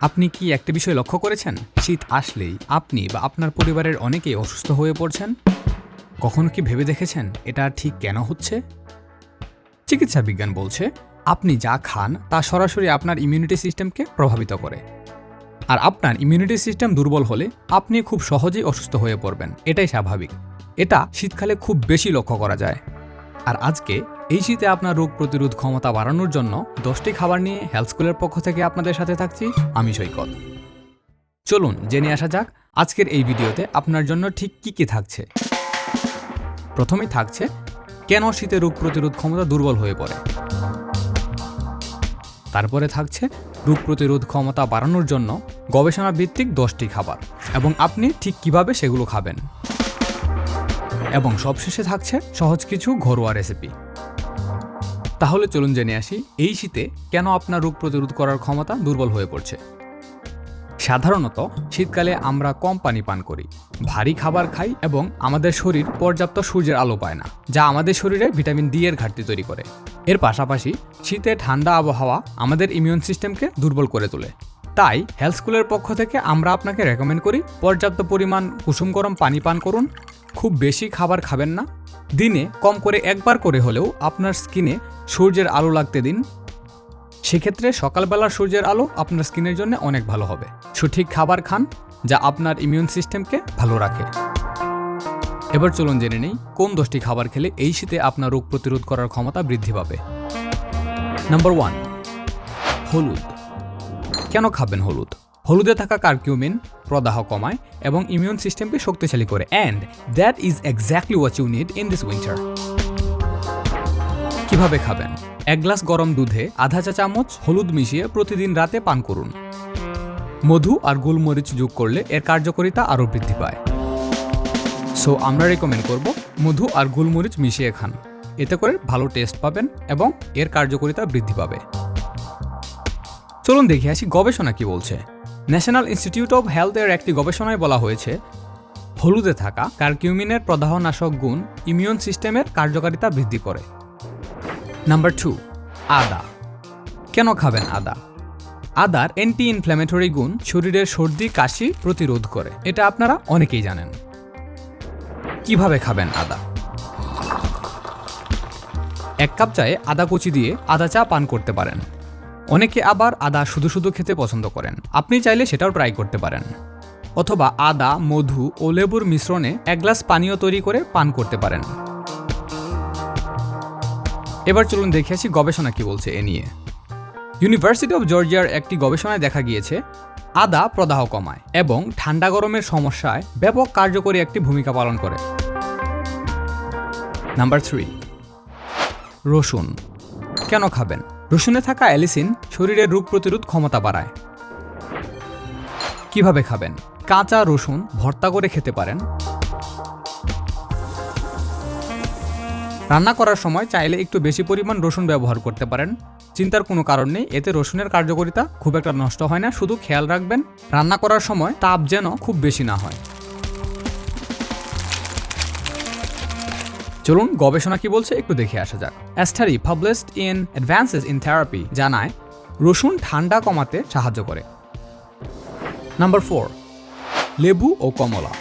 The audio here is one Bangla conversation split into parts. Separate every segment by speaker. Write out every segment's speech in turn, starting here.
Speaker 1: আপনি কি একটা বিষয় লক্ষ্য করেছেন? শীত আসলেই আপনি বা আপনার পরিবারের অনেকেই অসুস্থ হয়ে পড়ছেন? কখনো কি ভেবে দেখেছেন এটা ঠিক কেন হচ্ছে? চিকিৎসা বিজ্ঞান বলছে, আপনি যা খান তা সরাসরি আপনার ইমিউনিটি সিস্টেমকে প্রভাবিত করে। আর আপনার ইমিউনিটি সিস্টেম দুর্বল হলে আপনি খুব সহজেই অসুস্থ হয়ে পড়বেন। এটাই স্বাভাবিক। এটা শীতকালে খুব বেশি লক্ষ্য করা যায়। আর আজকে এই শীতে আপনার রোগ প্রতিরোধ ক্ষমতা বাড়ানোর জন্য দশটি খাবার নিয়ে হেলথ স্কুলের পক্ষ থেকে আপনাদের সাথে থাকছি আমি সৈকত। চলুন জেনে আসা যাক আজকের এই ভিডিওতে আপনার জন্য ঠিক কি কি থাকছে। প্রথমেই থাকছে, কেন শীতে রোগ প্রতিরোধ ক্ষমতা দুর্বল হয়ে পড়ে? তারপরে থাকছে, রোগ প্রতিরোধ ক্ষমতা বাড়ানোর জন্য গবেষণা ভিত্তিক দশটি খাবার এবং আপনি ঠিক কীভাবে সেগুলো খাবেন। এবং সবশেষে থাকছে সহজ কিছু ঘরোয়া রেসিপি তাহলে চলুন জেনে আসি, এই শীতে কেন আপনার রোগ প্রতিরোধ করার ক্ষমতা দুর্বল হয়ে পড়ছে? সাধারণত শীতকালে আমরা কম পানি পান করি, ভারী খাবার খাই এবং আমাদের শরীর পর্যাপ্ত সূর্যের আলো পায় না, যা আমাদের শরীরে ভিটামিন ডি এর ঘাটতি তৈরি করে। এর পাশাপাশি শীতে ঠান্ডা আবহাওয়া আমাদের ইমিউন সিস্টেমকে দুর্বল করে তোলে। তাই হেলথ স্কুলের পক্ষ থেকে আমরা আপনাকে রেকমেন্ড করি, পর্যাপ্ত পরিমাণ কুসুম গরম পানি পান করুন, খুব বেশি খাবার খাবেন না দিনে কম করে একবার করে হলেও আপনার স্কিনে সূর্যের আলো লাগতে দিন। সেক্ষেত্রে সকালবেলার সূর্যের আলো আপনার স্কিনের জন্য অনেক ভালো হবে। সঠিক খাবার খান যা আপনার ইমিউন সিস্টেমকে ভালো রাখে। এবার চলুন জেনে নেই কোন দশটি খাবার খেলে এই শীতে আপনার রোগ প্রতিরোধ করার ক্ষমতা বৃদ্ধি পাবে। নাম্বার ওয়ান, হলুদ। কেন খাবেন হলুদ? হলুদে থাকা কার্কিউমিন প্রদাহ কমায় এবং ইমিউন সিস্টেমকে শক্তিশালী করে। And that is exactly what you need in this winter কীভাবে খাবেন? এক গ্লাস গরম দুধে আধা চা চামচ হলুদ মিশিয়ে প্রতিদিন রাতে পান করুন। মধু আর গোলমরিচ যোগ করলে এর কার্যকারিতা আরও বৃদ্ধি পায়। সো আমরা রেকমেন্ড করব মধু আর গোলমরিচ মিশিয়ে খান। এতে করে ভালো টেস্ট পাবেন এবং এর কার্যকারিতা বৃদ্ধি পাবে। চলুন দেখে আসি গবেষণা কি বলছে। ন্যাশনাল ইনস্টিটিউট অফ হেলথের একটি গবেষণায় বলা হয়েছে, হলুদে থাকা কার্কিউমিনের প্রদাহনাশক গুণ ইমিউন সিস্টেমের কার্যকারিতা বৃদ্ধি করে। নাম্বার টু, আদা। কেন খাবেন আদা? আদার অ্যান্টি ইনফ্ল্যামেটরি গুণ শরীরের সর্দি, কাশি প্রতিরোধ করে। এটা আপনারা অনেকেই জানেন। কীভাবে খাবেন আদা? এক কাপ চায়ে আদা কুচি দিয়ে আদা চা পান করতে পারেন। অনেকে আবার আদা শুধু শুধু খেতে পছন্দ করেন। আপনি চাইলে সেটাও ট্রাই করতে পারেন। অথবা আদা, মধু ও লেবুর মিশ্রণে এক গ্লাস পানীয় তৈরি করে পান করতে পারেন। এবার চলুন দেখে আসি গবেষণা কি বলছে এ নিয়ে। ইউনিভার্সিটি অফ জর্জিয়ার একটি গবেষণায় দেখা গিয়েছে, আদা প্রদাহ কমায় এবং ঠান্ডা গরমের সমস্যায় ব্যাপক কার্যকরী একটি ভূমিকা পালন করে। নাম্বার থ্রি রসুন। কেন খাবেন? রসুনে থাকা অ্যালিসিন শরীরের রোগ প্রতিরোধ ক্ষমতা বাড়ায়। কীভাবে খাবেন? কাঁচা রসুন ভর্তা করে খেতে পারেন। রান্না করার সময় চাইলে একটু বেশি পরিমাণ রসুন ব্যবহার করতে পারেন। চিন্তার কোনো কারণ নেই, এতে রসুনের কার্যকারিতা খুব একটা নষ্ট হয় না। শুধু খেয়াল রাখবেন, রান্না করার সময় তাপ যেন খুব বেশি না হয়। চলুন গবেষণা কি বলছে একটু দেখে আসা যাক। A study published in advances in therapy জানায়, রসুন ঠান্ডা কমাতে সাহায্য করে। নাম্বার ফোর, লেবু ও কমলা।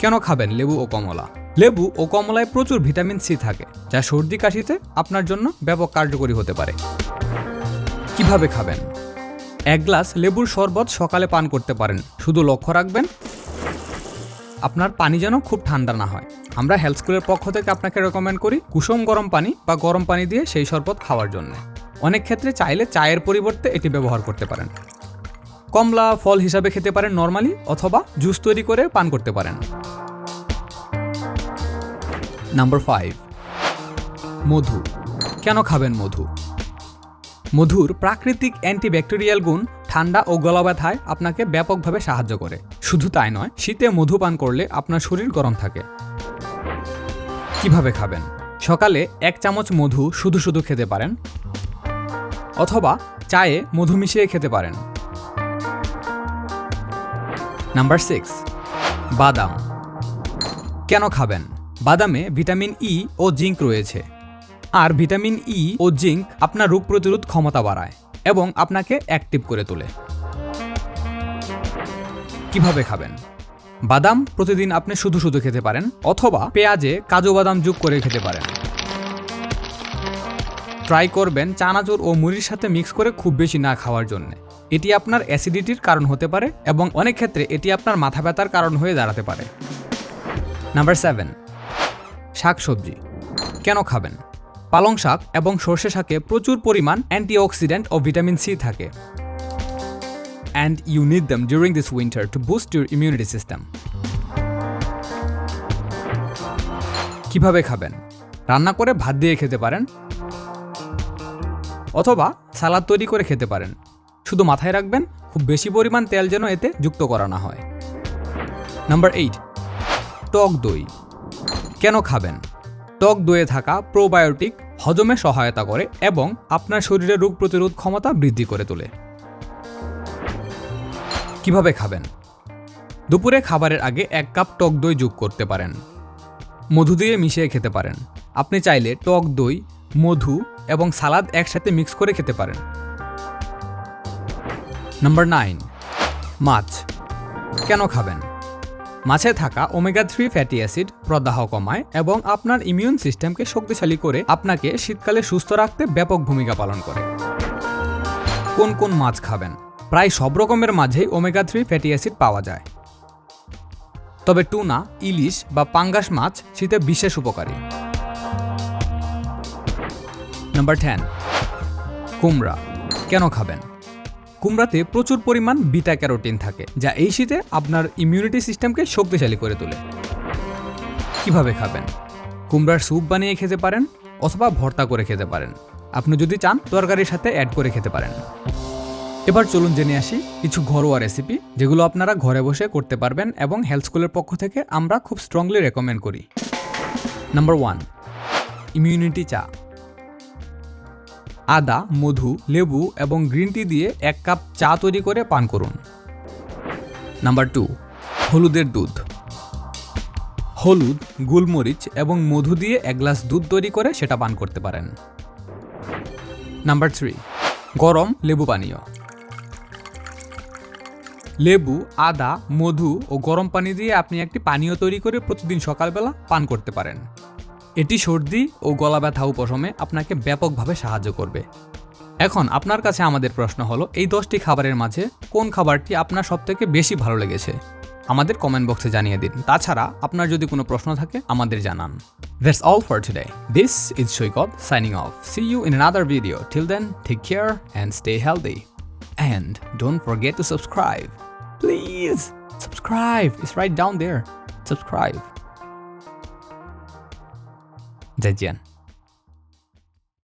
Speaker 1: কেন খাবেন লেবু ও কমলা? লেবু ও কমলায় প্রচুর ভিটামিন সি থাকে, যা সর্দি কাশিতে আপনার জন্য ব্যাপক কার্যকরী হতে পারে। কীভাবে খাবেন? এক গ্লাস লেবুর শরবত সকালে পান করতে পারেন, শুধু লক্ষ্য রাখবেন আপনার পানি যেন খুব ঠান্ডা না হয়। আমরা হেলথ স্কুলের পক্ষ থেকে আপনাকে রেকমেন্ড করি কুসুম গরম পানি বা গরম পানি দিয়ে সেই শরবত খাওয়ার জন্য। অনেক ক্ষেত্রে চাইলে চায়ের পরিবর্তে এটি ব্যবহার করতে পারেন। কমলা, ফল হিসাবে খেতে পারেন নর্মালি অথবা জুস তৈরি করে পান করতে পারেন। নাম্বার ফাইভ মধু। কেন খাবেন মধু? মধুর প্রাকৃতিক অ্যান্টিব্যাকটেরিয়াল গুণ ঠান্ডা ও গলা ব্যথায় আপনাকে ব্যাপকভাবে সাহায্য করে। শুধু তাই নয়, শীতে মধু পান করলে আপনার শরীর গরম থাকে। কীভাবে খাবেন? সকালে এক চামচ মধু শুধু শুধু খেতে পারেন, অথবা চায়ে মধু মিশিয়ে খেতে পারেন। নাম্বার সিক্স, বাদাম। কেন খাবেন? বাদামে ভিটামিন ই ও জিঙ্ক রয়েছে। আর ভিটামিন ই ও জিঙ্ক আপনার রোগ প্রতিরোধ ক্ষমতা বাড়ায় এবং আপনাকে অ্যাক্টিভ করে তোলে। কীভাবে খাবেন? বাদাম প্রতিদিন আপনি শুধু শুধু খেতে পারেন, অথবা পেঁয়াজে কাজু বাদাম যোগ করে খেতে পারেন। ট্রাই করবেন চানাচুর ও মুড়ির সাথে মিক্স করে খুব বেশি না খাওয়ার জন্য। এটি আপনার অ্যাসিডিটির কারণ হতে পারে এবং অনেক ক্ষেত্রে এটি আপনার মাথা ব্যথার কারণ হয়ে দাঁড়াতে পারে। নাম্বার সেভেন শাকসবজি। কেন খাবেন? পালং শাক এবং সর্ষে শাকে প্রচুর পরিমাণ অ্যান্টিঅক্সিডেন্ট ও ভিটামিন সি থাকে। And you need them during this winter to boost your immunity system. কীভাবে খাবেন? রান্না করে ভাত দিয়ে খেতে পারেন? অথবা সালাদ তৈরি করে খেতে পারেন। শুধু মাথায় রাখবেন, খুব বেশি পরিমাণ তেল যেন এতে যুক্ত করা না হয়। নাম্বার এইট, টক দই। কেন খাবেন? টক দইয়ে থাকা প্রোবায়োটিক হজমে সহায়তা করে এবং আপনার শরীরে রোগ প্রতিরোধ ক্ষমতা বৃদ্ধি করে তোলে। কীভাবে খাবেন? দুপুরে খাবারের আগে এক কাপ টক দই যোগ করতে পারেন। মধু দিয়ে মিশিয়ে খেতে পারেন। আপনি চাইলে টক দই, মধু এবং সালাদ একসাথে মিক্স করে খেতে পারেন। নাম্বার নাইন, মাছ। কেন খাবেন? মাছে থাকা ওমেগা থ্রি ফ্যাটি অ্যাসিড প্রদাহ কমায় এবং আপনার ইমিউন সিস্টেমকে শক্তিশালী করে আপনাকে শীতকালে সুস্থ রাখতে ব্যাপক ভূমিকা পালন করে। কোন কোন মাছ খাবেন? প্রায় সব রকমের মাঝেই ওমেগা থ্রি ফ্যাটি অ্যাসিড পাওয়া যায়। তবে টুনা, ইলিশ বা পাঙ্গাস মাছ শীতে বিশেষ উপকারী। নাম্বার টেন, কুমড়া। কেন খাবেন? কুমড়াতে প্রচুর পরিমাণ বিটা ক্যারোটিন থাকে, যা এই শীতে আপনার ইমিউনিটি সিস্টেমকে শক্তিশালী করে তোলে। কীভাবে খাবেন? কুমড়ার স্যুপ বানিয়ে খেতে পারেন, অথবা ভর্তা করে খেতে পারেন। আপনি যদি চান, তরকারির সাথে অ্যাড করে খেতে পারেন। এবার চলুন জেনে আসি কিছু ঘরোয়া রেসিপি যেগুলো আপনারা ঘরে বসে করতে পারবেন এবং হেলথ স্কুলের পক্ষ থেকে আমরা খুব স্ট্রংলি রেকমেন্ড করি। নাম্বার ওয়ান ইমিউনিটি চা। আদা, মধু, লেবু এবং গ্রিন টি দিয়ে এক কাপ চা তৈরি করে পান করুন। নাম্বার টু হলুদের দুধ। হলুদ, গোলমরিচ এবং মধু দিয়ে এক গ্লাস দুধ তৈরি করে সেটা পান করতে পারেন। নাম্বার থ্রি গরম লেবু পানীয়। লেবু আদা মধু ও গরম পানি দিয়ে আপনি একটি পানীয় তৈরি করে প্রতিদিন সকালবেলা পান করতে পারেন এটি সর্দি ও গলা ব্যথা উপশমে আপনাকে ব্যাপকভাবে সাহায্য করবে এখন আপনার কাছে আমাদের প্রশ্ন হলো এই দশটি খাবারের মাঝে কোন খাবারটি আপনার সবথেকে বেশি ভালো লেগেছে আমাদের কমেন্ট বক্সে জানিয়ে দিন তাছাড়া আপনার যদি কোনো প্রশ্ন থাকে আমাদের জানান That's all for today. This is Shoykot signing off. See you in another video. Till then, take care and stay healthy. And don't forget to subscribe. Please subscribe. It's right down there. Subscribe. 再见。